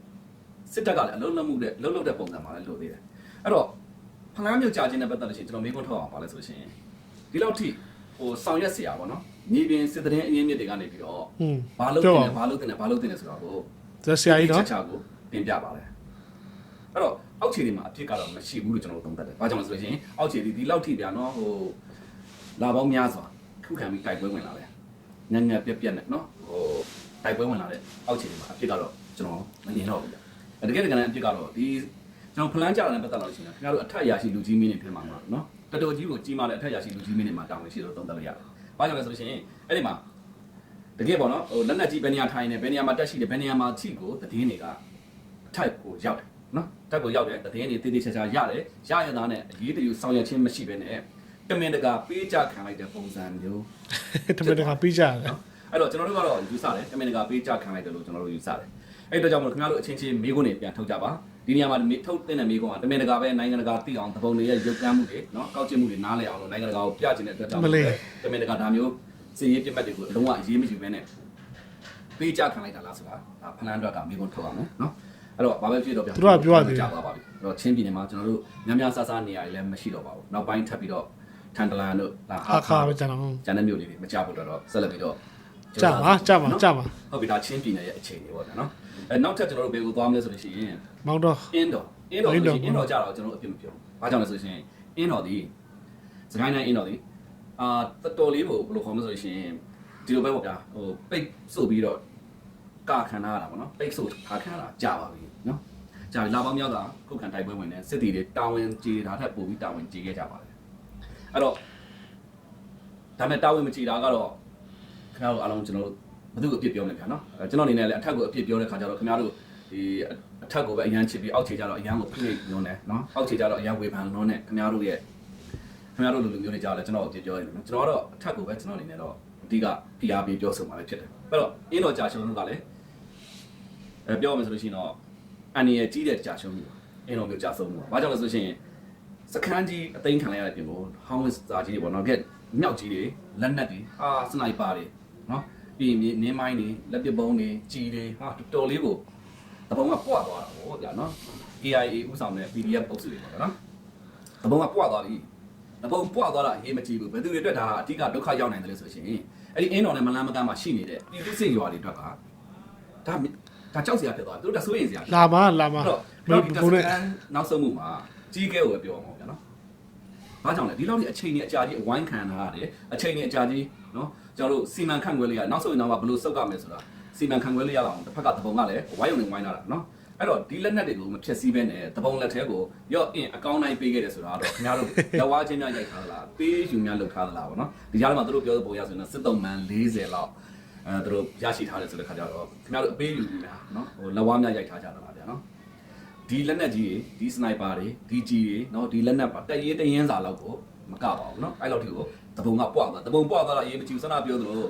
စစ်တပ်ကလည်းအလုံးလုံးမှုတဲ့အလုံးလုံးတဲ့ပုံစံမှာလည်းလို့သေးတယ်အဲ့တော့ဖလန်းမျိုးကြာခြင်းနဲ့ပတ်သက်လို့ရှိရင်ကျွန်တော်မေးခွန်းထုတ်အောင်ပါလဲဆိုလို့ရှိရင်ဒီလောက်ထိဟိုဆောင်ရွက်เสียပါတော့နော်မြေပြင်စစ်တရင်အရင်းမြစ်တွေကနေပြီးတော့ อืม ဘာလို့တင်လဲဘာလို့တင်လဲဘာလို့တင်လဲဆိုတော့ကို ဇက်ဆရာကြီးနော် ချက်ချကိုတင်ပြပါလဲအဲ့တော့ အောက်ခြေတွေမှာအဖြစ်ကတော့မရှိဘူးလို့ကျွန်တော်တို့သုံးသပ်တယ်ဘာကြောင့်လဲဆိုလို့ရှိရင်အောက်ခြေတွေဒီလောက်ထိပြနော်ဟိုလာပေါင်းများစွာခုခံပြီးတိုက်ပွဲဝင်လာတယ်ညံ့ညံ့ပြက်ပြက်နဲ့နော်ဟိုတိုက်ပွဲဝင်လာတဲ့အောက်ခြေတွေမှာအဖြစ်ကတော့ကျွန်တော်မမြင်တော့ဘူးဗျအဲ့တကယ်တကယ်အဖြစ်ကတော့ဒီကျွန်တော်ဖလန်းကြတာနဲ့ပတ်သက်လို့ရှိရင်ခင်ဗျားတို့အထက်ရာရှိလူကြီးမင်းတွေဖြစ်မှာမှာနော်တော်တော်ကြီးကိုကြီးမားတဲ့အထက်ရာရှိလူကြီးမင်းတွေမှာတောင်းဝင်ရှိလို့သုံးသပ်လို့ရတယ်ဘာကြောင့်လဲဆိုလို့ရှိရင်အဲ့ဒီမှာတကယ်ပေါ့နော်ဟိုလက်နက်ကြီးဘယ်နေရာထိုင်နေဘယ်နေရာမှာတက်ရှိတယ်ဘယ်နေရာမှာချိကိုတည်င်းတွေကအထက်ကိုရောက်တယ် နော်တက်ကိုရောက်တယ်တည်င်းတွေတည်တည်ချာချာရတယ်ရရသားနဲ့အရေးတယူဆောင်ရွက်ခြင်းမရှိဘဲနဲ့တမင်တကာပေးကြခံလိုက်တဲ့ပုံစံမျိုးတမင်တခါပြီးကြတယ်နော်အဲ့တော့ကျွန်တော်တို့ကတော့ယူဆတယ်တမင်တကာပေးကြခံလိုက်တယ်လို့ကျွန်တော်တို့ယူဆတယ်အဲ့တော့ကြောင့်မလို့ခင်ဗျားတို့အချင်းချင်းမိကုန်းတွေပြန်ထုတ်ကြပါဒီနေရာမှာထုတ်တဲ့မိကုန်းကတမင်တကာပဲနိုင်ငံတကာသိအောင်တပုံတွေရဲ့ရုပ်ကမ်းမှုတွေနော်ကောက်ကျစ်မှုတွေနားလည်အောင်လို့နိုင်ငံတကာကိုပြချင်တဲ့အတွက်ကြောင့်တမင်တကာဒါမျိုးစီရေးပြတ်မှတ်တွေကိုအလုံးဝအရေးမယူဘဲနဲ့ပေးကြခံလိုက်တာလားဆိုတာဒါဖလန်အတွက်ကမိကုန်ထုတ်အောင်နော် အဲ့တော့ဘာပဲဖြစ်တော့ပြန်ကြာသွားပါပြီအဲ့တော့ချင်းပြည်နယ်မှာကျွန်တော်တို့များများဆဆနေရာတွေလည်းမရှိတော့ပါဘူးနောက်ပိုင်းထပ်ပြီးတော့ထန်တလန်တို့ဒါအခါပဲကျွန်တော် ကျန်တဲ့မြို့လေးတွေမကြဖို့တော့ဆက်လက်ပြီးတော့ကြပါကြပါကြပါ ဟုတ်ပြီဒါချင်းပြည်နယ်ရဲ့အခြေအနေပေါ့ဗျာနော်အဲနောက်ထပ်ကျွန်တော်တို့ဘယ်ကိုသွားမလဲဆိုလို့ရှိရင် မောင်တော့အင်းတော်အင်းတော်ဆိုရင်အင်းတော်ကြတော့ကျွန်တော်တို့အပြစ်မပြောဘာကြောင့်လဲဆိုရင်အင်းတော်ဒီစကိုင်းတိုင်းအင်းတော်ဒီအာတော်တော်လေးကိုဘယ်လိုခေါ်မလဲဆိုလို့ရှိရင်ဒီလိုပဲပေါ့ဗျာဟိုပိတ်ဆို့ပြီးတော့ကာခံထားရတာပေါ့နော်ပိတ်ဆို့ထားခံရတာကြာပါပြီ နော်ကြာပြီလာပေါင်းများတာခုခံတိုက်ပွဲဝင်တယ်စစ်တီတွေတာဝန်ကြီးတာထက်ပိုပြီးတာဝန်ကြီးခဲ့ကြပါတယ်အဲ့တော့ဒါမဲ့တာဝန်မကြီးတာကတော့ခင်ဗျားတို့အားလုံးကျွန်တော်တို့ဘယ်သူ့ကိုအပြစ်ပြောမလဲဗျာနော်အဲကျွန်တော်အနေနဲ့လည်းအထက်ကိုအပြစ်ပြောတဲ့ခါကျတော့ခင်ဗျားတို့ဒီအထက်ကိုပဲအရန်ချစ်ပြီးအောက်ခြေကျတော့အရန်ကိုဖိနေညွန်းတယ်နော်အောက်ခြေကျတော့အရန်ဝေဖန်ညွန်းတယ်ခင်ဗျားတို့ရဲ့ခင်ဗျားတို့လူလူမျိုးတွေကြားလဲကျွန်တော်အပြစ်ပြောနေတယ်နော်ကျွန်တော်ကတော့အထက်ကိုပဲကျွန်တော်အနေနဲ့တော့အဓိက PR ပြီးပြောဆိုမှာပဲဖြစ်တယ်အဲ့တော့အင်းတော်ကြာရှုံးတို့ကလည်းအဲပြောရမယ်ဆိုလို့ရှိရင်တော့ အန်နီရဲ့ကြီးတဲ့ကြာရှုံးမှုအင်းတော်မျိုးကြာဆုံးမှုဘာကြောင့်လဲဆိုလို့ရှိရင်စခန်းကြီးအသိမ်းခံလိုက်ရတဲ့ပြင်ကိုဟောင်းဝစ်စာကြီးတွေပေါ့နော်ကဲမြောက်ကြီးတွေလက်နက်တွေဟာစနိုက်ပါတွေနော်ပြီးရင်နင်းမိုင်းတွေလက်ပစ်ပုံးတွေကြီးတွေဟာတော်တော်လေးကိုတပုံကပွားသွားတာဟောဗျာနော် AIA ဥဆောင်တဲ့ PDF ပုတ်စုတွေပေါ့နော်တပုံကပွားသွားပြီတပုံပွားသွားတာရေးမကြည့်ဘူးဘယ်သူတွေအတွက်ဒါအဓိကဒုက္ခရောက်နိုင်တယ်လို့ဆိုရှင်အဲ့ဒီအင်းတော်နဲ့မလန်းမကမ်းမှာရှိနေတဲ့ပြည်သူစစ်ရွာတွေအတွက်ကဒါ ဒါကြောက်စရာဖြစ်သွားတယ်သူတို့ဒါစိုးရင်စရာဖြစ်လာမလာမအဲ့တော့ဘယ်ဒီဘုံနဲ့နောက်ဆုံးမှုမှာကြီးကဲကိုပဲပြောအောင်ဗျာနော်။ဘာကြောင့်လဲဒီလောက်ဒီအချိန်ကြီးအကြာကြီးအဝိုင်းခံထားရတယ်အချိန်ကြီးအကြာကြီးနော်ကျွန်တော်တို့စီမံခန့်ခွဲလေးရနောက်ဆုံးရင်တော့ဘယ်လိုစုပ်ကမယ်ဆိုတာစီမံခန့်ခွဲလေးရအောင်တစ်ဖက်ကသဘုံကလည်းဝိုင်းုံနေဝိုင်းလာတာနော်။အဲ့အဲ့တော့ဒီလက်နက်တွေကိုမဖြည့်ဆည်းဘဲနဲ့တပုံလက်ထဲကိုရော့အင်အကောင့်တိုင်းပေးခဲ့တယ်ဆိုတာတော့ခင်ဗျားတို့လက်ဝါးချင်းများရိုက်ထားသလားပေးယူများလုပ်ထားသလားဗောနော်ဒီကြားထဲမှာသူတို့ပြောတဲ့ပုံရဆိုရင်စစ်တုံးမန်40လောက် အဲသူတို့ရရှိထားတယ်ဆိုတဲ့ခါကျတော့ခင်ဗျားတို့အပေးယူများနော်ဟိုလက်ဝါးများရိုက်ထားကြသလားဗျာနော်ဒီလက်နက်ကြီးတွေဒီစနိုက်ပါတွေဒီကြီးတွေနော်ဒီလက်နက်ပါတက်ရေးတရင်စာလောက်ကိုမကပါဘူးနော်အဲ့လောက်ထိကိုတပုံကပွားသွားတပုံပွားသွားတာအရေးမကြီးဘူးဆန္ဒပြောသလို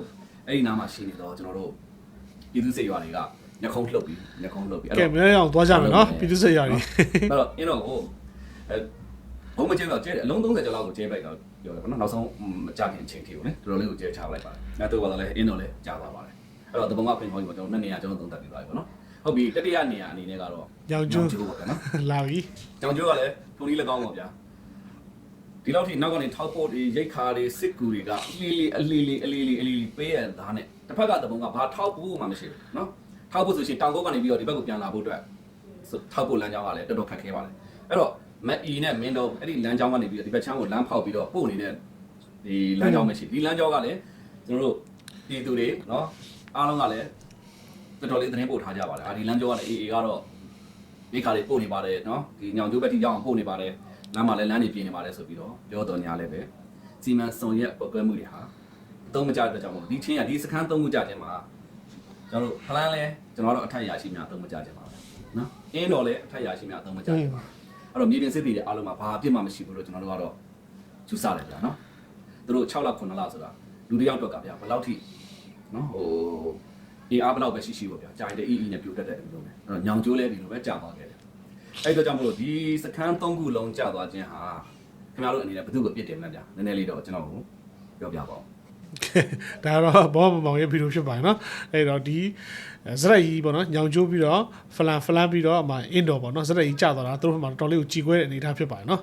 အဲ့ဒီနားမှာရှိနေတော့ကျွန်တော်တို့ပြည်သူ့စေရွာတွေကညခုံးလှုပ်ပြီးညခုံးလှုပ်ပြီးအဲ့ကဲတော့မင်းအောင်သွားကြမယ်နော်ပြည်သူ့စစ်ရာတွေအဲ့တော့အင်းတော့ကိုအဲ ဘုံမကျဲတော့ကျဲတယ်အလုံး30ကျော်လောက်ကိုကျဲပလိုက်တော့ပြောတယ်ဗောနော်နောက်ဆုံးမကြခင်အချိန်ထိကိုလေတော်တော်လေးကိုကျဲချလိုက်ပါတယ်အဲတော့ကတော့လေအင်းတော့လေကြာသွားပါတယ်အဲ့တော့တပုံကပြင်ခေါ်ပြီးတော့ကျွန်တော်နှစ်နေရာကျွန်တော်သုံးသပ်ပြီးသွားပြီဗောနော်ဟုတ်ပြီတတိယနေရာအနေနဲ့ကတော့ညောင်ကျွန်းပေါ့ဗျာနော်လာပြီညောင်ကျိုးကလည်းထုံလေးလည်းကောင်းပါဗျာဒီလောက်ထိနောက်ကနေထောက်ဖို့တွေရိတ်ခါတွေစစ်ကူတွေကအလီလီအလီလီအလီလီအလီလီပေးရသားနဲ့တစ်ဖက်ကတပုံကဘာထောက်ဖို့မှမရှိဘူးနော်ထောက်ဖို့ဆိုရှင်တောင်ကုန်းကနေပြီးတော့ဒီဘက်ကိုပြန်လာဖို့အတွက်ထောက်ဖို့လမ်းကြောင်းကလည်းတော်တော်ခက်ခဲပါတယ်အဲ့တော့ မက်အီနဲ့မင်းတို့အဲ့ဒီလမ်းကြောင်းကနေပြီးတော့ဒီဘက်ချမ်းကိုလမ်းဖောက်ပြီးတော့ပို့နေတဲ့ဒီလမ်းကြောင်းမရှိဒီလမ်းကြောင်းကလည်းကျွန်တော်တို့ပြည်သူတွေနော်အားလုံးကလည်းတော်တော်လေးသတင်းပို့ထားကြပါတယ်အာဒီလမ်းကြောင်းကလည်းအေးအေးကတော့မိခါလေးပို့နေပါတယ်နော်ဒီညောင်ကျိုးဘက်ထိရောက်အောင်ပို့နေပါတယ်လမ်းမှာလည်းလမ်းတွေပြင်နေပါတယ်ဆိုပြီးတော့ပြောတော်ညာလည်းပဲစီမံဆောင်ရွက်ပတ်ပွဲမှုတွေဟာအသုံးမကျတဲ့အတွက်ကြောင့်မို့ဒီချင်းရဒီစခန်းသုံးခုကြခြင်းမှာကျွန်တော်တို့ဖလန်းလဲကျွန်တော်တို့အထက်ရာရှိများအသုံးမကျခြင်းပါပဲနော်အင်းတော်လည်းအထက်ရာရှိများအသုံးမကျခြင်းပါ အဲ့တော့မြေပြင်စစ်တီတွေအားလုံးမှာဘာအပြစ်မှမရှိဘူးလို့ကျွန်တော်တို့ကတော့ကျူဆတယ်ဗျာနော်သူတို့6လ9လဆိုတာလူတစ်ယောက်တော့ကဗျာဘယ်လောက်ထိနော်ဟိုအေးအားဘယ်လောက်ပဲရှိရှိပေါ့ဗျာကြာရင်တည်းအီအီနဲ့ပြိုတက်တယ်ဒီလိုပဲအဲ့တော့ညောင်ကျိုးလဲဒီလိုပဲကြာသွားခဲ့တယ်အဲ့တော့ကြောင့်မလို့ဒီစခန်း၃ခုလုံးကျသွားခြင်းဟာခင်ဗျားတို့အနေနဲ့ဘယ်သူ့ကိုပြစ်တင်မလဲဗျာနည်းနည်းလေးတော့ကျွန်တော်ကိုပြောပြပါဦး ဒါတော့ဘောမမောင်ရဲ့ဗီဒီယိုဖြစ်ပါတယ်နော်အဲ့တော့ဒီဇရက်ကြီးပေါ့နော်ညောင်ကျိုးပြီးတော့ဖလန်ဖလန်ပြီးတော့အမှအင်ဒိုပေါ့နော်ဇရက်ကြီးကြာသွားတာသူတို့ဘက်မှာတော်လေးကိုကြည်ခွဲတဲ့အနေအထားဖြစ်ပါတယ်နော်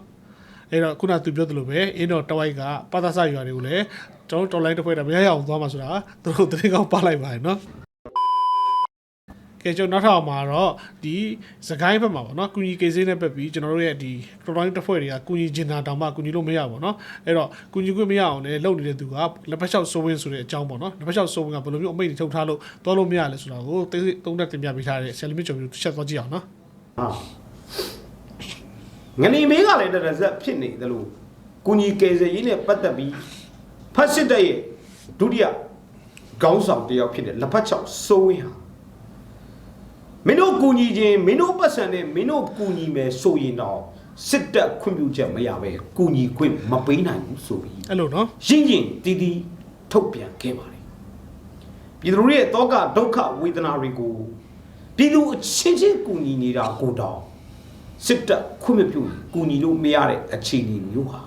အဲ့တော့ခုနကသူပြောသလိုပဲအင်ဒိုတဝိုက်ကပါသဆရွာတွေကိုလည်းကျွန်တော်တော်လိုင်းတစ်ဖွဲ့တာမရရအောင်သွားမှာဆိုတာသူတို့သတင်းကောင်းပါလိုက်ပါတယ်နော် ကဲကျွန်တော်နောက်ထပ်မှာတော့ဒီစကိုင်းဘက်မှာပေါ့နော်ကုညီကေဆေးနဲ့ပတ်ပြီးကျွန်တော်တို့ရဲ့ဒီတော်တိုင်းတစ်ဖွဲ့တွေကကုညီဂျင်နာတောင်မှကုညီလို့မရဘူးပေါ့နော်အဲ့တော့ကုညီခွင့်မရအောင်လည်းလုပ်နေတဲ့သူကလက်ဖက်လျှောက်စိုးဝင်းဆိုတဲ့အကြောင်းပေါ့နော်လက်ဖက်လျှောက်စိုးဝင်းကဘယ်လိုမျိုးအမိတ်တွေထုတ်ထားလို့သွားလို့မရလဲဆိုတာကိုသိသိသုံးသပ်တင်ပြပေးထားတဲ့ဆယ်လီမီကျော်မျိုးတစ်ချက်သွားကြည့်အောင်နော်ဟာငနေမေးကလည်းတရဇက်ဖြစ်နေသလိုကုညီကယ်ဆယ်ရေးနဲ့ပတ်သက်ပြီးဖတ်စစ်တဲ့ရဲ့ဒုတိယခေါင်းဆောင်တစ်ယောက်ဖြစ်တဲ့လက်ဖက်ချောက်စိုးဝင်းဟာ မင်းတို့ကုညီခြင်းမင်းတို့ပတ်စံနဲ့မင်းတို့ကုညီမယ်ဆိုရင်တော့စစ်တပ်ခွင့်ပြုချက်မရပဲကုညီခွင့်မပေးနိုင်ဘူးဆိုပြီးအဲ့လိုနော်ရင်းရင်တီးတီးထုတ်ပြန်ခဲ့ပါတယ်ပြည်သူတွေရဲ့တောကဒုက္ခဝေဒနာတွေကိုပြည်သူအချင်းချင်းကူညီနေတာကိုတောင်စစ်တပ်ခွင့်မပြုရင်ကူညီလို့မရတဲ့အခြေအနေမျိုးဟာ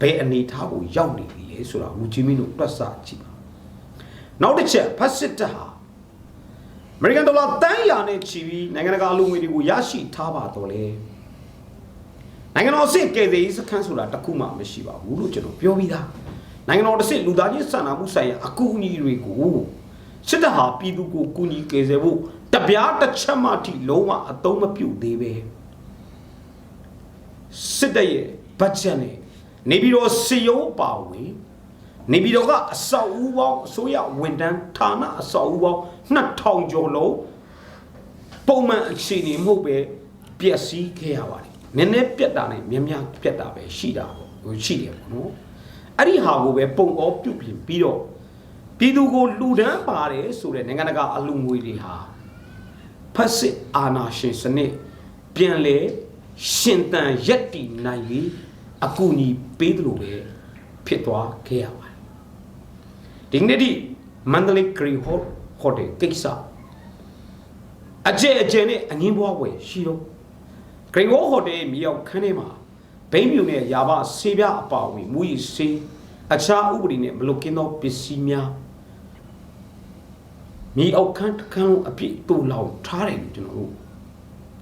ဘယ်အနေထားကိုရောက်နေပြီလဲဆိုတာမူချင်းမင်းတို့တွက်ဆကြည့်ပါနောက်တစ်ချက်ဖတ်စစ်တပ်ဟာအ မေရိကန်ဒေါ်လာတန်းရာနဲ့ချီပြီးနိုင်ငံတကာအလူငွေတွေကိုရရှိထားပါတော့လေနိုင်ငံတော်အဆင့်ကယ်ဆယ်ရေးစခန်းဆိုတာတစ်ခုမှမရှိပါဘူးလို့ကျွန်တော်ပြောပြီးသားနိုင်ငံတော်တစ်ဆင့်လူသားချင်းစာနာမှုဆိုင်ရာအကူအညီတွေကိုစစ်တပ်ဟာပြည်သူကိုကူညီကယ်ဆယ်ဖို့တပြားတစ်ချက်မှထိလုံးဝအသုံးမပြုသေးပဲစစ်တပ်ရဲ့ဘတ်ဂျက်နဲ့နေပြည်တော်စီယုံပါဝင်နေပြည်တော်ကအဆောက်အဦပေါင်းအစိုးရဝန်ထမ်းဌာနအဆောက်အဦပေါင်း 2000ကျော်လုံးပုံမှန်အခြေအနေမဟုတ်ပဲပျက်စီးခဲ့ရပါတယ်နည်းနည်းပြတ်တာနဲ့များများပြတ်တာပဲရှိတာပေါ့ဟိုရှိတယ်ပေါ့နော်အဲ့ဒီဟာကိုပဲပုံအောပြုတ်ပြင်ပြီးတော့ပြည်သူကိုလူဒန်းပါတယ်ဆိုတဲ့နိုင်ငံတကာအလူငွေတွေဟာဖက်စစ်အာဏာရှင်စနစ်ပြန်လဲရှင်တန်ရက်တီနိုင်ပြီးအကူအညီပေးတယ်လို့ပဲဖြစ်သွားခဲ့ရပါတယ်ဒီနေ့ဒီမန္တလေးဂရီဟော့ ဟိုတယ်ကိစ္စအကျဲအကျဲနဲ့အငင်းပွားဝယ်ရှိတော့ဂရီဟော့ဟိုတယ်မြောက်ခန်းထဲမှာဘိန်းမြူနဲ့ယာဘဆေးပြအပါအဝင်မူရီဆေးအခြားဥပဒေနဲ့မလုကင်းသောပစ္စည်းများမြေအောက်ခန်းတစ်ခန်းလုံးအပြည့်တူလောင်ထားတယ်လို့ကျွန်တော်တို့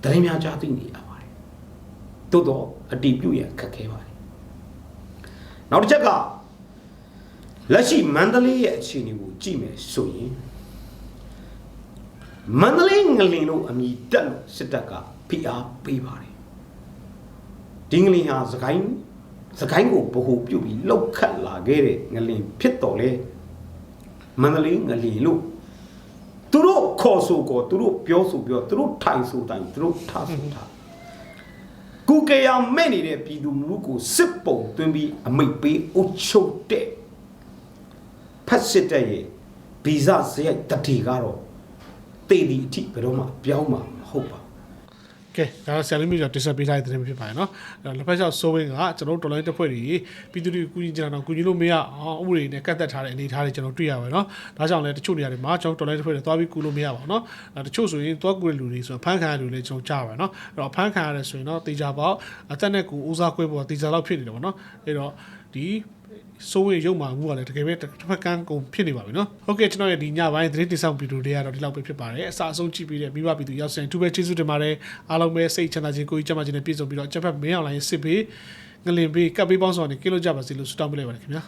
သတင်းများကြားသိနေရပါတယ်သို့တော့အတီးပြုတ်ရခက်ခဲပါတယ်နောက်တစ်ချက်ကလက်ရှိမန္တလေးရဲ့အခြေအနေကိုကြည့်မယ်ဆိုရင် မန္တလေးငလင်လို့အမည်တက်လို့စစ်တပ်ကဖိအားပေးပါတယ်ဒီငလင်ဟာသခိုင်းသခိုင်းကိုဗဟုပြုတ်ပြီးလောက်ခတ်လာခဲ့တဲ့ငလင်ဖြစ်တော်လဲမန္တလေးငလင်လို့သူတို့ခေါ်ဆိုကောသူတို့ပြောဆိုပြောသူတို့ထိုင်ဆိုတိုင်သူတို့ထားဆိုထားကုကေယာမဲ့နေတဲ့ပြည်သူလူထုကိုစစ်ပုံသွင်းပြီးအမိတ်ပေးအုပ်ချုပ်တဲ့ဖက်စစ်တဲ့ရဲ့ဗီဇစရိုက်တတိကတော့ တေဒီအထိဘယ်တော့မှပြောင်းမှာမဟုတ်ပါဘူးကဲဒါကဆယ်လီမီတော့တင်ဆက်ပေးထားတဲ့သတင်းဖြစ်ပါတယ်နော်အဲ့တော့လက်ဖက်ချောက်ဆိုးဝင်းကကျွန်တော်တို့တော်လိုင်းတစ်ဖွဲ့တွေပြည်သူတွေကိုကူညီကြတာတော့ကူညီလို့မရအောင်ဥပဒေနဲ့ကတ်သက်ထားတဲ့အနေအထားတွေကျွန်တော်တွေ့ရပါတယ်နော်ဒါကြောင့်လည်းတချို့နေရာတွေမှာကျွန်တော်တော်လိုင်းတစ်ဖွဲ့တွေသွားပြီးကူလို့မရပါဘူးနော်အဲတချို့ဆိုရင်သွားကူတဲ့လူတွေဆိုရင်ဖမ်းခံရတဲ့လူတွေလည်းကျွန်တော်ကြားပါတယ်နော်အဲ့တော့ဖမ်းခံရတယ်ဆိုရင်တော့တေချာပေါက်အသက်နဲ့ကိုဦးစားခွဲဖို့တေချာလောက်ဖြစ်နေတယ်ပေါ့နော်အဲ့တော့ဒီ စိုးဝင်ရုပ်မှမှုကလည်းတကယ်ပဲတစ်ဖက်ကန်းကုန်ဖြစ်နေပါပြီနော်ဟုတ်ကဲ့ကျွန်တော်ရဲ့ဒီညပိုင်းသတင်းတင်ဆောင်ဗီဒီယိုတွေကတော့ဒီလောက်ပဲဖြစ်ပါတယ်အစားအဆုံးကြည့်ပြီးတဲ့မိဘပြည်သူရောက်စင်အထူးပဲကျေးဇူးတင်ပါတယ်အားလုံးပဲစိတ်ချမ်းသာခြင်းကိုယ်ကြီးကျမခြင်းနဲ့ပြည့်စုံပြီးတော့အချက်ဖက်မင်းအောင်လိုင်းစစ်ပေးငလင်ပေးကပ်ပေးပေါင်းဆောင်နေကင်းလို့ကြပါစေလို့ဆုတောင်းပေးလိုက်ပါတယ်ခင်ဗျာ